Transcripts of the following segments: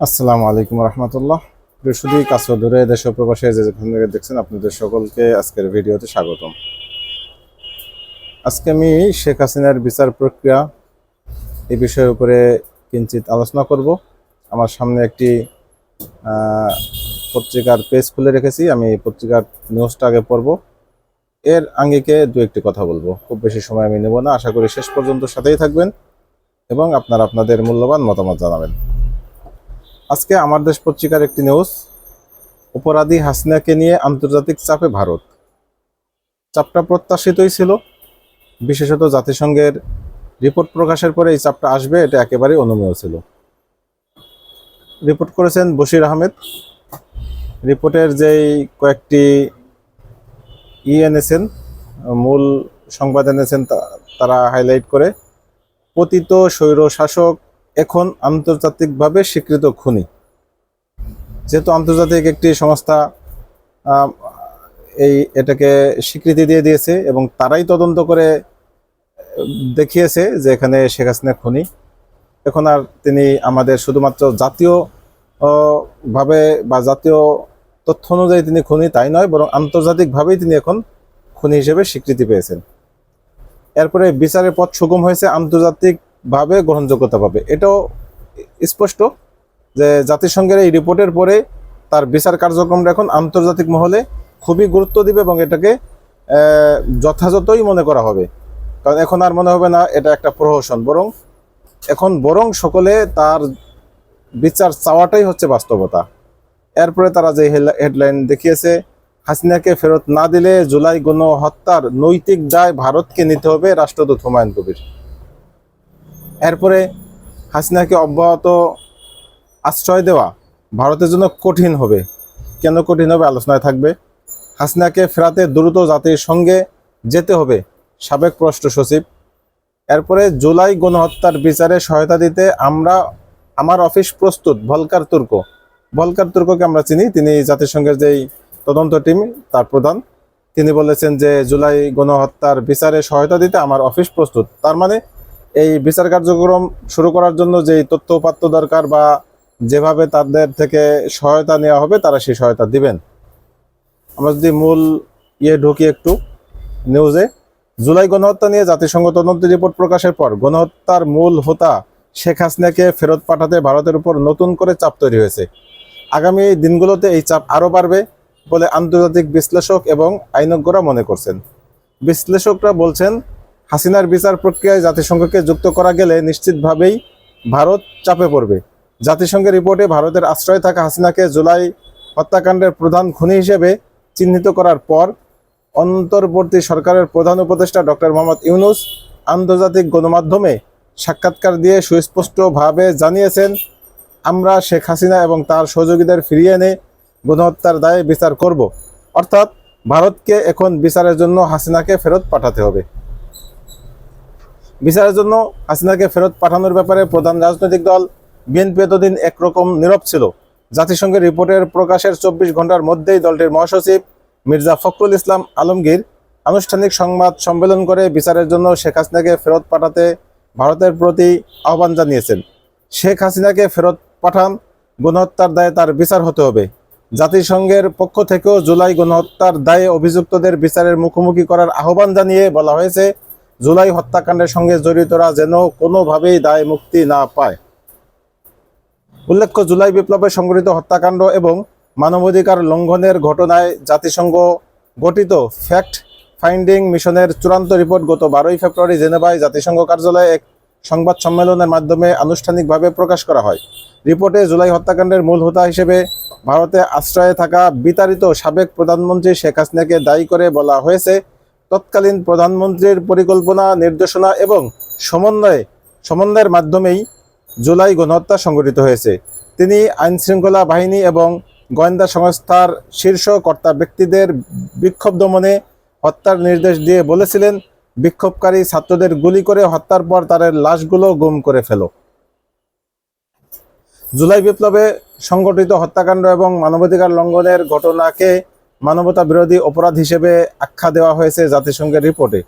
আসসালামু আলাইকুম রহমতুল্লাহ। বৃহস্পতি কাছে দূরে দেশ প্রবাসে যে যেখান থেকে দেখছেন, আপনাদের সকলকে আজকের ভিডিওতে স্বাগতম। আজকে আমি শেখ হাসিনার বিচার প্রক্রিয়া এই বিষয়ের উপরে কিঞ্চিত আলোচনা করব। আমার সামনে একটি পত্রিকার পেজ খুলে রেখেছি। আমি এই পত্রিকার নিউজটা আগে পড়ব। এর আঙ্গিকে দু একটি কথা বলব। খুব বেশি সময় আমি নেব না। আশা করি শেষ পর্যন্ত সাথেই থাকবেন এবং আপনারা আপনাদের মূল্যবান মতামত জানাবেন। আজকে আমার দেশ পত্রিকার একটি নিউজ অপরাধী হাসিনাকে নিয়ে আন্তর্জাতিক চাপে ভারত। চাপটা প্রত্যাশিতই ছিল, বিশেষত জাতিসংঘের রিপোর্ট প্রকাশের পরে এই চাপটা আসবে, এটা একেবারেই অনুমেয় ছিল। রিপোর্ট করেছেন বশির আহমেদ। রিপোর্টের যেই কয়েকটি ই এনেছেন, মূল সংবাদ এনেছেন তারা হাইলাইট করে, পতিত স্বৈর শাসক এখন আন্তর্জাতিকভাবে স্বীকৃত খুনি। যেহেতু আন্তর্জাতিক একটি সংস্থা এই এটাকে স্বীকৃতি দিয়ে দিয়েছে এবং তারাই তদন্ত করে দেখিয়েছে যে এখানে শেখ হাসিনা খুনি। এখন আর তিনি আমাদের শুধুমাত্র জাতীয় ভাবে বা জাতীয় তথ্য অনুযায়ী তিনি খুনি তাই নয়, বরং আন্তর্জাতিকভাবেই তিনি এখন খুনি হিসেবে স্বীকৃতি পেয়েছেন। এরপরে বিচারের পথ সুগম হয়েছে আন্তর্জাতিক ভাবে গ্রহণযোগ্যতা পাবে। এটাও স্পষ্ট যে জাতিসংঘের এই রিপোর্টের পরে তার বিচার কার্যক্রমটা এখন আন্তর্জাতিক মহলে খুবই গুরুত্ব দিবে এবং এটাকে যথাযথই মনে করা হবে। কারণ এখন আর মনে হবে না এটা একটা প্রহসন, বরং এখন বরং সকলে তার বিচার চাওয়াটাই হচ্ছে বাস্তবতা। এরপরে তারা যে হেডলাইন দেখিয়েছে, হাসিনাকে ফেরত না দিলে জুলাই গণ হত্যার নৈতিক দায় ভারতকে নিতে হবে রাষ্ট্রদূত হুমায়ুন কবির। এরপরে হাসিনাকে অব্যাহত আশ্রয় দেওয়া ভারতের জন্য কঠিন হবে। কেন কঠিন হবে আলোচনায় থাকবে। হাসিনাকে ফেরাতে দ্রুত জাতির সঙ্গে যেতে হবে, সাবেক পররাষ্ট্র সচিব। এরপরে জুলাই গণহত্যার বিচারে সহায়তা দিতে আমরা, আমার অফিস প্রস্তুত, ভলকার তুর্ক। ভলকার তুর্ককে আমরা চিনি, তিনি জাতিসংঘের যেই তদন্ত টিম, তার প্রধান। তিনি বলেছেন যে জুলাই গণহত্যার বিচারে সহায়তা দিতে আমার অফিস প্রস্তুত। তার মানে এই বিচার কার্যক্রম শুরু করার জন্য যে তথ্য উপাত্ত দরকার বা যেভাবে তাদের থেকে সহায়তা নেওয়া হবে, তারা সেই সহায়তা দিবেন। আমরা যদি মূল ইয়ে ঢুকি একটু নিউজে, জুলাই গণহত্যা নিয়ে জাতিসংঘ তদন্ত রিপোর্ট প্রকাশের পর গণহত্যার মূল হোতা শেখ হাসিনাকে ফেরত পাঠাতে ভারতের উপর নতুন করে চাপ তৈরি হয়েছে। আগামী দিনগুলোতে এই চাপ আরও বাড়বে বলে আন্তর্জাতিক বিশ্লেষক এবং আইনজ্ঞরা মনে করছেন। বিশ্লেষকরা বলছেন হাসিনার বিচার প্রক্রিয়ায় জাতিসংঘকে যুক্ত করা গেলে নিশ্চিতভাবেই ভারত চাপে পড়বে। জাতিসংঘের রিপোর্টে ভারতের আশ্রয় থাকা হাসিনাকে জুলাই হত্যাকাণ্ডের প্রধান খুনি হিসেবে চিহ্নিত করার পর অন্তর্বর্তী সরকারের প্রধান উপদেষ্টা ডক্টর মোহাম্মদ ইউনুস আন্তর্জাতিক গণমাধ্যমে সাক্ষাৎকার দিয়ে সুস্পষ্টভাবে জানিয়েছেন, আমরা শেখ হাসিনা এবং তার সহযোগীদের ফিরিয়ে এনে গণহত্যার দায়ে বিচার করব। অর্থাৎ ভারতকে এখন বিচারের জন্য হাসিনাকে ফেরত পাঠাতে হবে। বিচারের জন্য হাসিনাকে ফেরত পাঠানোর ব্যাপারে প্রধান রাজনৈতিক দল বিএনপি এতদিন একরকম নীরব ছিল। জাতিসংঘের রিপোর্টের প্রকাশের চব্বিশ ঘণ্টার মধ্যেই দলটির মহাসচিব মির্জা ফখরুল ইসলাম আলমগীর আনুষ্ঠানিক সংবাদ সম্মেলন করে বিচারের জন্য শেখ হাসিনাকে ফেরত পাঠাতে ভারতের প্রতি আহ্বান জানিয়েছেন। শেখ হাসিনাকে ফেরত পাঠান, গণহত্যার দায়ে তার বিচার হতে হবে। জাতিসংঘের পক্ষ থেকেও জুলাই গণহত্যার দায়ে অভিযুক্তদের বিচারের মুখোমুখি করার আহ্বান জানিয়ে বলা হয়েছে জুলাই হত্যাকাণ্ডের সঙ্গে জড়িতরা যেন কোনোভাবেই দায় মুক্তি না পায়। উল্লেখ্য, জুলাই বিপ্লবে সংঘটিত হত্যাকাণ্ড এবং মানবাধিকার লঙ্ঘনের ঘটনায় জাতিসংঘ গঠিত ফ্যাক্ট ফাইন্ডিং মিশনের চূড়ান্ত রিপোর্ট গত বারোই ফেব্রুয়ারি জেনেভায় জাতিসংঘ কার্যালয়ে এক সংবাদ সম্মেলনের মাধ্যমে আনুষ্ঠানিকভাবে প্রকাশ করা হয়। রিপোর্টে জুলাই হত্যাকাণ্ডের মূল হোতা হিসেবে ভারতে আশ্রয়ে থাকা বিতাড়িত সাবেক প্রধানমন্ত্রী শেখ হাসিনাকে দায়ী করে বলা হয়েছে তৎকালীন প্রধানমন্ত্রীর পরিকল্পনা, নির্দেশনা এবং সমন্বয়ে, সমন্বয়ের মাধ্যমেই জুলাই গণহত্যা সংঘটিত হয়েছে। তিনি আইনশৃঙ্খলা বাহিনী এবং গোয়েন্দা সংস্থার শীর্ষ কর্তা ব্যক্তিদের বিক্ষোভ দমনে হত্যার নির্দেশ দিয়ে বলেছিলেন, বিক্ষোভকারী ছাত্রদের গুলি করে হত্যার পর তাদের লাশগুলো গুম করে ফেলো। জুলাই বিপ্লবে সংগঠিত হত্যাকাণ্ড এবং মানবাধিকার লঙ্ঘনের ঘটনাকে মানবতা বিরোধী অপরাধ হিসেবে আখ্যা দেওয়া হয়েছে জাতিসংঘের রিপোর্টে।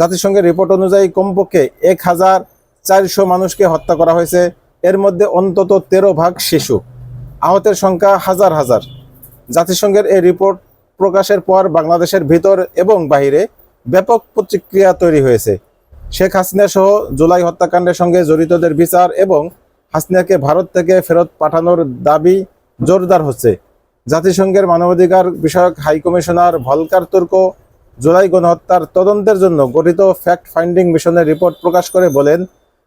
জাতিসংঘের রিপোর্ট অনুযায়ী কমপক্ষে এক হাজার চারশো মানুষকে হত্যা করা হয়েছে। এর মধ্যে অন্তত তেরো ভাগ শিশু। আহতের সংখ্যা হাজার হাজার। জাতিসংঘের এই রিপোর্ট প্রকাশের পর বাংলাদেশের ভিতর এবং বাহিরে ব্যাপক প্রতিক্রিয়া তৈরি হয়েছে। শেখ হাসিনা সহ জুলাই হত্যাকাণ্ডের সঙ্গে জড়িতদের বিচার এবং হাসিনাকে ভারত থেকে ফেরত পাঠানোর দাবি জোরদার হচ্ছে। জাতিসংঘের মানবাধিকার বিষয়ক high commissioner Volker Turk July গণহত্যার তদন্তের জন্য গঠিত ফ্যাক্ট ফাইন্ডিং মিশনের রিপোর্ট প্রকাশ করে বলেন,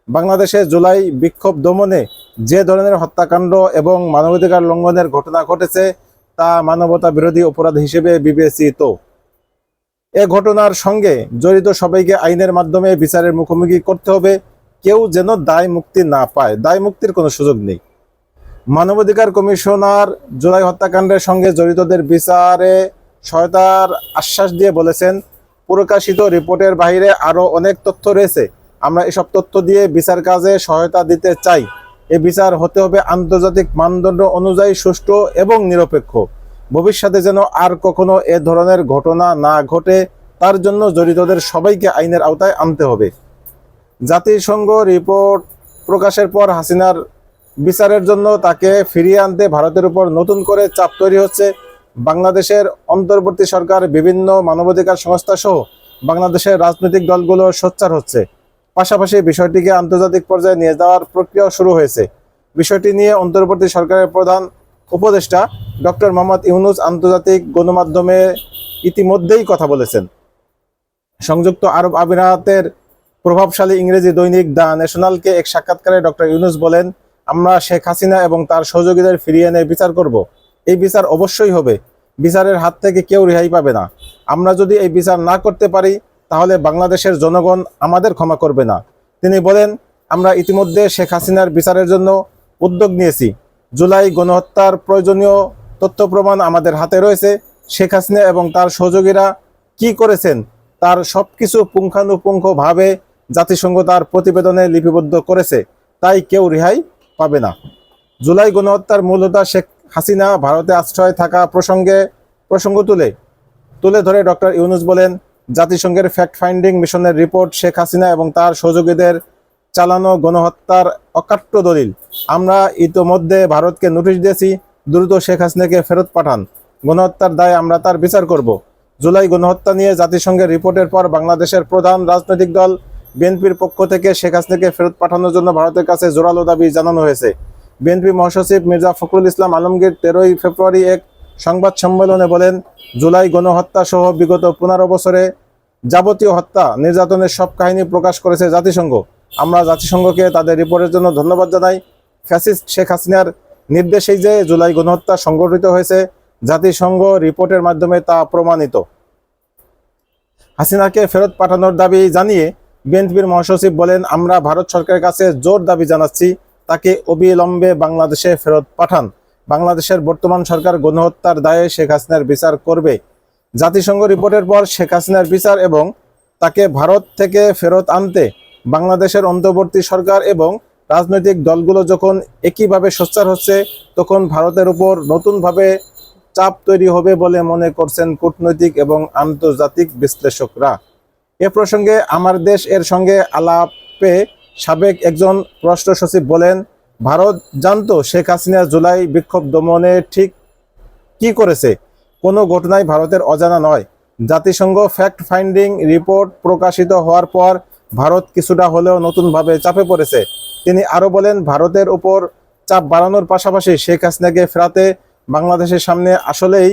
বাংলাদেশে জুলাই বিক্ষোভ দমনে যে ধরনের হত্যাকাণ্ড এবং মানবাধিকার লঙ্ঘনের ঘটনা ঘটেছে তা মানবতা বিরোধী অপরাধ হিসেবে বিবেচিত। এ ঘটনার সঙ্গে জড়িত সবাইকে আইনের মাধ্যমে বিচারের মুখোমুখি করতে হবে। কেউ যেন দায় মুক্তি না পায়। দায় মুক্তির কোনো সুযোগ নেই। মানবাধিকার কমিশনার জুলাই হত্যাকাণ্ডের সঙ্গে জড়িতদের বিচারে সহায়তার আশ্বাস দিয়ে বলেছেন, প্রকাশিত রিপোর্টের বাইরে আরও অনেক তথ্য রয়েছে। আমরা এসব তথ্য দিয়ে বিচার কাজে সহায়তা দিতে চাই। এ বিচার হতে হবে আন্তর্জাতিক মানদণ্ড অনুযায়ী সুষ্ঠু এবং নিরপেক্ষ। ভবিষ্যতে যেন আর কখনো এ ধরনের ঘটনা না ঘটে, তার জন্য জড়িতদের সবাইকে আইনের আওতায় আনতে হবে। জাতিসংঘ রিপোর্ট প্রকাশের পর হাসিনার বিচারের জন্য তাকে ফিরিয়ে আনতে ভারতের উপর নতুন করে চাপ তৈরি হচ্ছে। বাংলাদেশের অন্তর্বর্তী সরকার, বিভিন্ন মানবাধিকার সংস্থা সহ বাংলাদেশের রাজনৈতিক দলগুলো সোচ্চার হচ্ছে। পাশাপাশি বিষয়টিকে আন্তর্জাতিক পর্যায়ে নিয়ে যাওয়ার প্রক্রিয়া শুরু হয়েছে। বিষয়টি নিয়ে অন্তর্বর্তী সরকারের প্রধান উপদেষ্টা ডক্টর মোহাম্মদ ইউনুস আন্তর্জাতিক গণমাধ্যমে ইতিমধ্যেই কথা বলেছেন। সংযুক্ত আরব আমিরাতের প্রভাবশালী ইংরেজি দৈনিক দ্য ন্যাশনালকে এক সাক্ষাৎকারে ডক্টর ইউনুস বলেন আমরা শেখ হাসিনা এবং তার সহযোগীদের ফিরিয়ে এনে বিচার করব। এই বিচার অবশ্যই হবে। বিচারের হাত থেকে কেউ রেহাই পাবে না। আমরা যদি এই বিচার না করতে পারি, তাহলে বাংলাদেশের জনগণ আমাদের ক্ষমা করবে না। তিনি বলেন, আমরা ইতিমধ্যে শেখ হাসিনার বিচারের জন্য উদ্যোগ নিয়েছি। জুলাই গণহত্যার প্রয়োজনীয় তথ্য প্রমাণ আমাদের হাতে রয়েছে। শেখ হাসিনা এবং তার সহযোগীরা কি করেছেন, তার সব কিছু পুঙ্খানুপুঙ্খভাবে জাতিসংঘ তার প্রতিবেদনে লিপিবদ্ধ করেছে। তাই কেউ রেহাই পাবে না। জুলাই গণহত্যার মূল হোতা শেখ হাসিনা ভারতে আশ্রয় থাকা প্রসঙ্গে প্রসঙ্গ তুলে তুলে ধরে ডক্টর ইউনুস বলেন, জাতিসংঘের ফ্যাক্ট ফাইন্ডিং মিশনের রিপোর্ট শেখ হাসিনা এবং তার সহযোগীদের চালানো গণহত্যার অকাট্য দলিল। আমরা ইতোমধ্যে ভারতকে নোটিশ দিয়েছি, দ্রুত শেখ হাসিনাকে ফেরত পাঠান। গণহত্যার দায়ে আমরা তার বিচার করব। জুলাই গণহত্যা নিয়ে জাতিসংঘের রিপোর্টের পর বাংলাদেশের প্রধান রাজনৈতিক দল বিএনপির পক্ষ থেকে শেখ হাসিনাকে ফেরত পাঠানোর জন্য ভারতের কাছে জোরালো দাবি জানানো হয়েছে। বিএনপি মহাসচিব মির্জা ফখরুল ইসলাম আলমগীর তেরোই ফেব্রুয়ারি এক সংবাদ সম্মেলনে বলেন, জুলাই গণহত্যা সহ বিগত পনেরো বছরে যাবতীয় হত্যা, নির্যাতনের সব কাহিনী প্রকাশ করেছে জাতিসংঘ। আমরা জাতিসংঘকে তাদের রিপোর্টের জন্য ধন্যবাদ জানাই। ফ্যাসিস্ট শেখ হাসিনার নির্দেশেই যে জুলাই গণহত্যা সংগঠিত হয়েছে, জাতিসংঘ রিপোর্টের মাধ্যমে তা প্রমাণিত। হাসিনাকে ফেরত পাঠানোর দাবি জানিয়ে বিএনপির মহাসচিব বলেন, আমরা ভারত সরকারের কাছে জোর দাবি জানাচ্ছি, তাকে অবিলম্বে বাংলাদেশে ফেরত পাঠান। বাংলাদেশের বর্তমান সরকার গণহত্যার দায়ে শেখ হাসিনার বিচার করবে। জাতিসংঘ রিপোর্টের পর শেখ হাসিনার বিচার এবং তাকে ভারত থেকে ফেরত আনতে বাংলাদেশের অন্তর্বর্তী সরকার এবং রাজনৈতিক দলগুলো যখন একইভাবে সোচ্চার হচ্ছে, তখন ভারতের উপর নতুনভাবে চাপ তৈরি হবে বলে মনে করছেন কূটনৈতিক এবং আন্তর্জাতিক বিশ্লেষকরা। এ প্রসঙ্গে আমার দেশ এর সঙ্গে আলাপে সাবেক একজন পররাষ্ট্র সচিব বলেন, ভারত জানতো শেখ হাসিনা জুলাই বিক্ষোভ দমনে ঠিক কি করেছে। কোনো ঘটনাই ভারতের অজানা নয়। জাতিসংঘ ফ্যাক্ট ফাইন্ডিং রিপোর্ট প্রকাশিত হওয়ার পর ভারত কিছুটা হলেও নতুনভাবে চাপে পড়েছে। তিনি আরও বলেন, ভারতের উপর চাপ বাড়ানোর পাশাপাশি শেখ হাসিনাকে ফেরাতে বাংলাদেশের সামনে আসলেই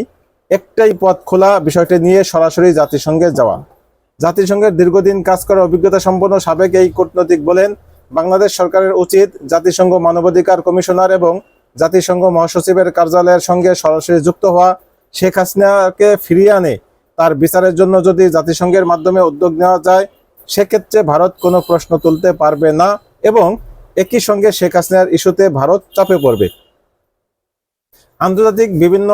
একটাই পথ খোলা বিষয়টি নিয়ে সরাসরি জাতিসংঘে যাওয়া। জাতিসংঘের দীর্ঘদিন কাজ করার অভিজ্ঞতা সম্পন্ন সাবেক এই কূটনৈতিক বলেন বাংলাদেশ সরকারের উচিত জাতিসংঘ মানবাধিকার কমিশনার এবং জাতিসংঘ মহাসচিবের কার্যালয়ের সঙ্গে সরাসরি যুক্ত হওয়া শেখ হাসিনাকে ফিরিয়ে আনে। তার বিচারের জন্য যদি জাতিসংঘের মাধ্যমে উদ্যোগ নেওয়া যায়, সেক্ষেত্রে ভারত কোনো প্রশ্ন তুলতে পারবে না এবং একই সঙ্গে শেখ হাসিনার ইস্যুতে ভারত চাপে পড়বে। আন্তর্জাতিক বিভিন্ন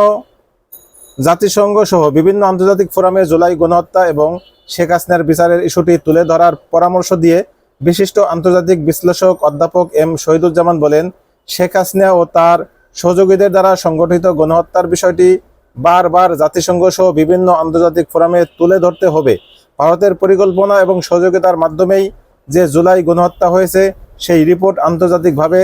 জাতিসংঘ সহ বিভিন্ন আন্তর্জাতিক ফোরামে জুলাই গণহত্যা এবং শেখ হাসিনার বিচারের ইস্যুটি তুলে ধরার পরামর্শ দিয়ে বিশিষ্ট আন্তর্জাতিক বিশ্লেষক অধ্যাপক এম শহীদুজ্জামান বলেন, শেখ হাসিনা ও তার সহযোগীদের দ্বারা সংগঠিত গণহত্যার বিষয়টি বারবার জাতিসংঘ সহ বিভিন্ন আন্তর্জাতিক ফোরামে তুলে ধরতে হবে। ভারতের পরিকল্পনা এবং সহযোগিতার মাধ্যমেই যে জুলাই গণহত্যা হয়েছে, সেই রিপোর্ট আন্তর্জাতিকভাবে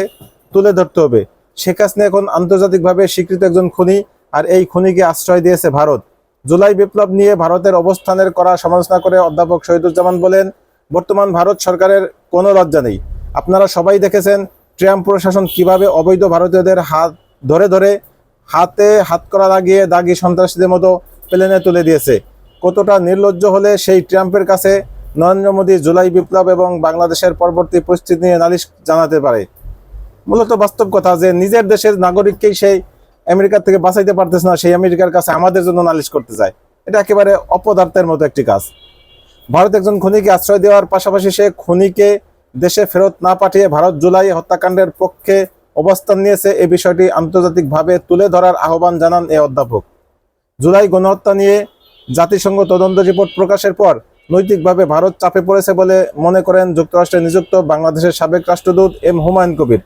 তুলে ধরতে হবে। শেখ হাসিনা এখন আন্তর্জাতিকভাবে স্বীকৃত একজন খনি। আর এই খনিকে আশ্রয় দিয়েছে ভারত। জুলাই বিপ্লব নিয়ে ভারতের অবস্থানের করা সমালোচনা করে অধ্যাপক শহীদুজ্জামান বলেন, বর্তমান ভারত সরকারের কোনো লজ্জা নেই। আপনারা সবাই দেখেছেন ট্রাম্প প্রশাসন কীভাবে অবৈধ ভারতীয়দের হাত ধরে ধরে হাতে হাত করা লাগিয়ে দাগি সন্ত্রাসীদের মতো প্লেনে তুলে দিয়েছে। কতটা নির্লজ্জ হলে সেই ট্রাম্পের কাছে নরেন্দ্র মোদী জুলাই বিপ্লব এবং বাংলাদেশের পরবর্তী পরিস্থিতি নিয়ে নালিশ জানাতে পারে। মূলত বাস্তব কথা যে নিজের দেশের নাগরিককেই সেই আমেরিকার থেকে বাঁচাইতে পারতেছে না, সেই আমেরিকার কাছে আমাদের জন্য নালিশ করতে যায় এটা একেবারে অপদার্থের মতো একটি কাজ। ভারত একজন খনিকে আশ্রয় দেওয়ার পাশাপাশি সে খনিকে দেশে ফেরত না পাঠিয়ে ভারত জুলাই হত্যাকাণ্ডের পক্ষে অবস্থান নিয়েছে। এই বিষয়টি আন্তর্জাতিকভাবে তুলে ধরার আহ্বান জানান এই অধ্যাপক। জুলাই গণহত্যা নিয়ে জাতিসংঘ তদন্ত রিপোর্ট প্রকাশের পর নৈতিকভাবে ভারত চাপে পড়েছে বলে মনে করেন যুক্তরাষ্ট্রে নিযুক্ত বাংলাদেশের সাবেক রাষ্ট্রদূত এম হুমায়ুন কবির।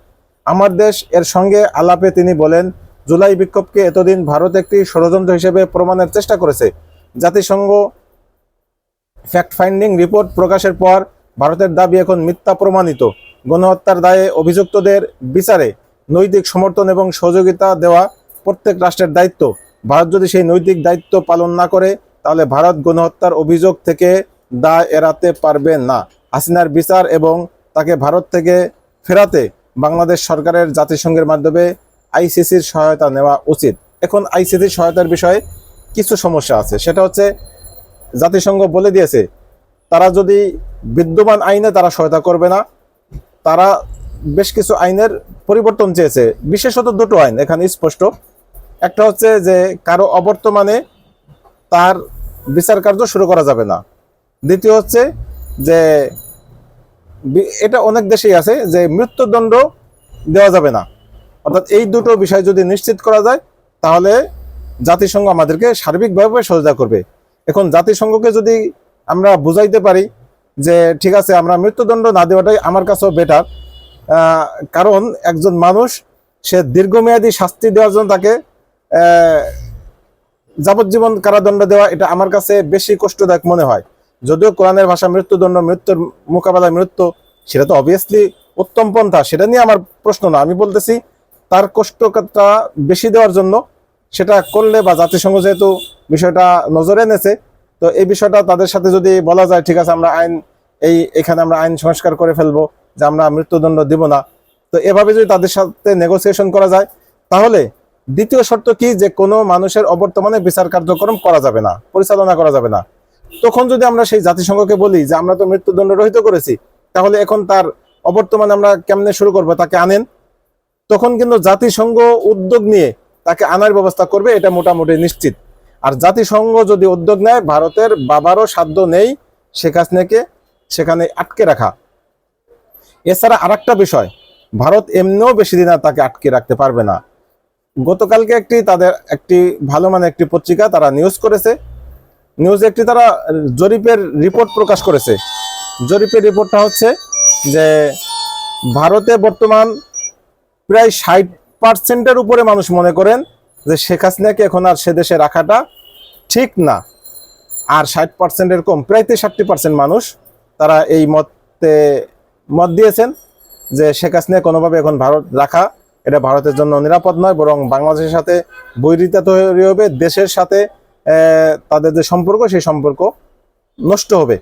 আমার দেশ এর সঙ্গে আলাপে তিনি বলেন জুলাই বিক্ষোভকে এতদিন ভারত একটি ষড়যন্ত্র হিসেবে প্রমাণের চেষ্টা করেছে। জাতিসংঘ ফ্যাক্ট ফাইন্ডিং রিপোর্ট প্রকাশের পর ভারতের দাবি এখন মিথ্যা প্রমাণিত। গণহত্যার দায়ে অভিযুক্তদের বিচারে নৈতিক সমর্থন এবং সহযোগিতা দেওয়া প্রত্যেক রাষ্ট্রের দায়িত্ব। ভারত যদি সেই নৈতিক দায়িত্ব পালন না করে, তাহলে ভারত গণহত্যার অভিযোগ থেকে দায় এড়াতে পারবে না। হাসিনার বিচার এবং তাকে ভারত থেকে ফেরাতে বাংলাদেশ সরকারের জাতিসংঘের মাধ্যমে আইসিসির সহায়তা নেওয়া উচিত। এখন আইসিসির সহায়তার বিষয়ে কিছু সমস্যা আছে। সেটা হচ্ছে, জাতিসংঘ বলে দিয়েছে, তারা যদি বিদ্যমান আইনে তারা সহায়তা করবে না, তারা বেশ কিছু আইনের পরিবর্তন চেয়েছে। বিশেষত দুটো আইন, এখানে স্পষ্ট। একটা হচ্ছে যে, কারও অবর্তমানে তার বিচার কার্য শুরু করা যাবে না। দ্বিতীয় হচ্ছে যে এটা অনেক দেশেই আছে যে, মৃত্যুদণ্ড দেওয়া যাবে না। অর্থাৎ এই দুটো বিষয় যদি নিশ্চিত করা যায়, তাহলে জাতিসংঘ আমাদেরকে সার্বিকভাবে সহায়তা করবে। এখন জাতিসংঘকে যদি আমরা বুঝাইতে পারি যে, ঠিক আছে, আমরা মৃত্যুদণ্ড না দেওয়াটাই আমার কাছেও বেটার কারণ একজন মানুষ, সে দীর্ঘমেয়াদী শাস্তি দেওয়ার জন্য তাকে যাবজ্জীবন কারাদণ্ড দেওয়া, এটা আমার কাছে বেশি কষ্টদায়ক মনে হয়। যদিও কোরআনের ভাষা মৃত্যুদণ্ড, মৃত্যুর মোকাবেলায় মৃত্যু, সেটা তো অবভিয়াসলি উত্তম পন্থা, সেটা নিয়ে আমার প্রশ্ন না। আমি বলতেছি তার কষ্টটা বেশি দেওয়ার জন্য সেটা করলে বা জাতিসংঘ যেহেতু বিষয়টা নজরে এনেছে, তো এই বিষয়টা তাদের সাথে যদি বলা যায়, ঠিক আছে, আমরা আইন, এই এখানে আমরা আইন সংস্কার করে ফেলব যে আমরা মৃত্যুদণ্ড দিব না। তো এভাবে যদি তাদের সাথে নেগোসিয়েশন করা যায়, তাহলে দ্বিতীয় শর্ত কি? যে কোনো মানুষের অবর্তমানে বিচার কার্যক্রম করা যাবে না, পরিচালনা করা যাবে না। তখন যদি আমরা সেই জাতিসংঘকে বলি যে আমরা তো মৃত্যুদণ্ড রহিত করেছি, তাহলে এখন তার অবর্তমানে আমরা কেমনে শুরু করব? তাকে আনেন। তখন কিন্তু জাতিসংঘ উদ্যোগ নিয়ে তাকে আনার ব্যবস্থা করবে, এটা মোটামুটি নিশ্চিত। আর জাতিসংঘ যদি উদ্যোগ নেয়, ভারতের বাবারও সাধ্য নেই শেখ হাসিনাকে সেখানে আটকে রাখা। এছাড়া আরেকটা বিষয়, ভারত এমনিও বেশি দিন আর তাকে আটকে রাখতে পারবে না। গতকালকে একটি তাদের একটি ভালো মানে একটি পত্রিকা তারা নিউজ করেছে। নিউজে একটি তারা জরিপের রিপোর্ট প্রকাশ করেছে। জরিপের রিপোর্টটা হচ্ছে যে, ভারতে বর্তমান প্রায় ষাট পার্সেন্টের উপরে মানুষ মনে করেন যে শেখ হাসিনাকে এখন আর সে দেশে রাখাটা ঠিক না। আর ষাট পার্সেন্টের কম, প্রায় তেষট্টি পার্সেন্ট মানুষ তারা এই মতে মত দিয়েছেন যে শেখ হাসিনা কোনোভাবে এখন ভারত রাখা এটা ভারতের জন্য নিরাপদ নয়, বরং বাংলাদেশের সাথে বৈরিতা তৈরি হবে, দেশের সাথে তাদের যে সম্পর্ক, সেই সম্পর্ক নষ্ট হবে।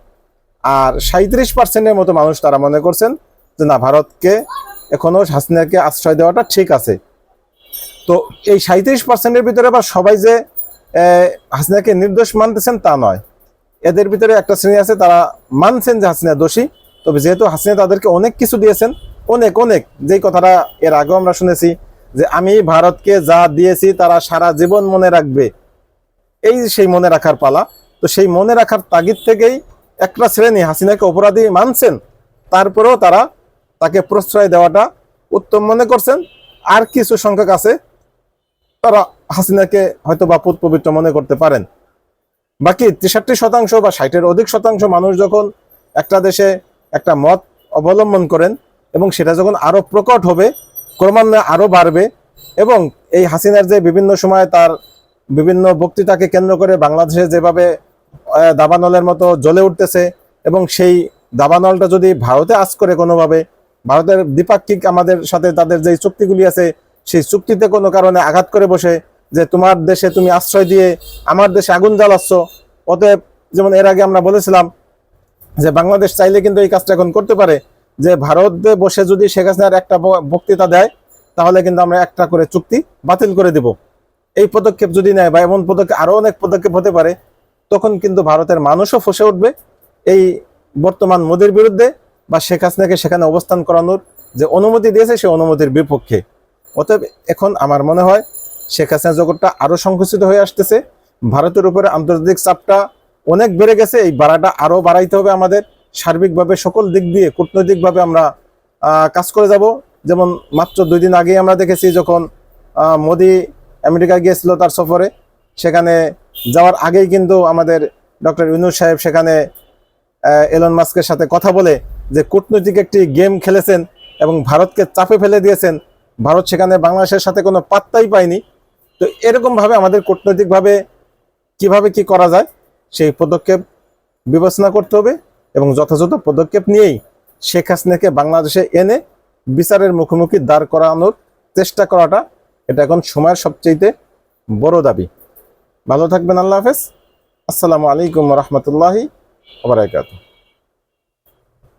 আর সাঁত্রিশ পার্সেন্টের মতো মানুষ তারা মনে করছেন যে না, ভারতকে এখনও হাসিনাকে আশ্রয় দেওয়াটা ঠিক আছে। তো এই সাঁত্রিশ পার্সেন্টের ভিতরে বা সবাই যে হাসিনাকে নির্দোষ মানতেছেন তা নয়। এদের ভিতরে একটা শ্রেণি আছে, তারা মানছেন যে হাসিনা দোষী। তবে যেহেতু হাসিনা তাদেরকে অনেক কিছু দিয়েছেন, অনেক অনেক, যেই কথাটা এর আগেও আমরা শুনেছি, যে আমি ভারতকে যা দিয়েছি তারা সারা জীবন মনে রাখবে। এই সেই মনে রাখার পালা। তো সেই মনে রাখার তাগিদ থেকেই একটা শ্রেণি হাসিনাকে অপরাধী মানছেন, তারপরেও তারা তাকে প্রশ্রয় দেওয়াটা উত্তম মনে করছেন। আর কিছু সংখ্যক আছে, তারা হাসিনাকে হয়তো বা পবিত্র মনে করতে পারেন। বাকি তেষট্টি শতাংশ বা ষাটের অধিক শতাংশ মানুষ যখন একটা দেশে একটা মত অবলম্বন করেন এবং সেটা যখন আরও প্রকট হবে, ক্রমান্বয়ে আরও বাড়বে এবং এই হাসিনার যে বিভিন্ন সময় তার বিভিন্ন বক্তৃতাকে কেন্দ্র করে বাংলাদেশে যেভাবে দাবানলের মতো জ্বলে উঠতেছে এবং সেই দাবানলটা যদি ভারতে আজ করে কোনোভাবে ভারতের দ্বিপাক্ষিক আমাদের সাথে তাদের যে চুক্তিগুলি আছে, সেই চুক্তিতে কোনো কারণে আঘাত করে বসে যে তোমার দেশে তুমি আশ্রয় দিয়ে আমার দেশে আগুন জ্বালাচ্ছ। অতএব যেমন এর আগে আমরা বলেছিলাম যে বাংলাদেশ চাইলে কিন্তু এই কাজটা এখন করতে পারে। যে ভারতে বসে যদি শেখ হাসিনার একটা বক্তৃতা দেয়, তাহলে কিন্তু আমরা একটা করে চুক্তি বাতিল করে দিব। এই পদক্ষেপ যদি নেয় বা এমন পদক্ষেপ আরও অনেক পদক্ষেপ হতে পারে, তখন কিন্তু ভারতের মানুষও ফসে উঠবে। এই বর্তমান মোদীর বিরুদ্ধে বা শেখ হাসিনাকে সেখানে অবস্থান করানোর যে অনুমতি দিয়েছে সে অনুমতির বিপক্ষে। অতএব এখন আমার মনে হয় শেখ হাসিনা জগৎটা আরও সংকুচিত হয়ে আসতেছে। ভারতের উপরে আন্তর্জাতিক চাপটা অনেক বেড়ে গেছে। এই বাড়াটা আরও বাড়াইতে হবে আমাদের। সার্বিকভাবে সকল দিক দিয়ে, কূটনৈতিকভাবে আমরা কাজ করে যাব। যেমন মাত্র দুই দিন আগেই আমরা দেখেছি যখন মোদি আমেরিকা গিয়েছিল তার সফরে। সেখানে যাওয়ার আগেই কিন্তু আমাদের ডক্টর ইউনুস সাহেব সেখানে এলন মাস্কের সাথে কথা বলে যে কূটনৈতিক একটি গেম খেলেছেন এবং ভারতকে চাপে ফেলে দিয়েছেন, ভারত সেখানে বাংলাদেশের সাথে কোনো পাত্তাই পায়নি। তো এরকমভাবে আমাদের কূটনৈতিকভাবে কীভাবে কি করা যায়, সেই পদক্ষেপ বিবেচনা করতে হবে এবং যথাযথ পদক্ষেপ নিয়েই শেখ হাসিনাকে বাংলাদেশে এনে বিচারের মুখোমুখি দাঁড় করানোর চেষ্টা করাটা এটা এখন সময়ের সবচেয়ে বড় দাবি। ভালো থাকবেন, আল্লাহ হাফেজ। আসসালামু আলাইকুম রহমতুল্লাহি ওবরাকাতুহ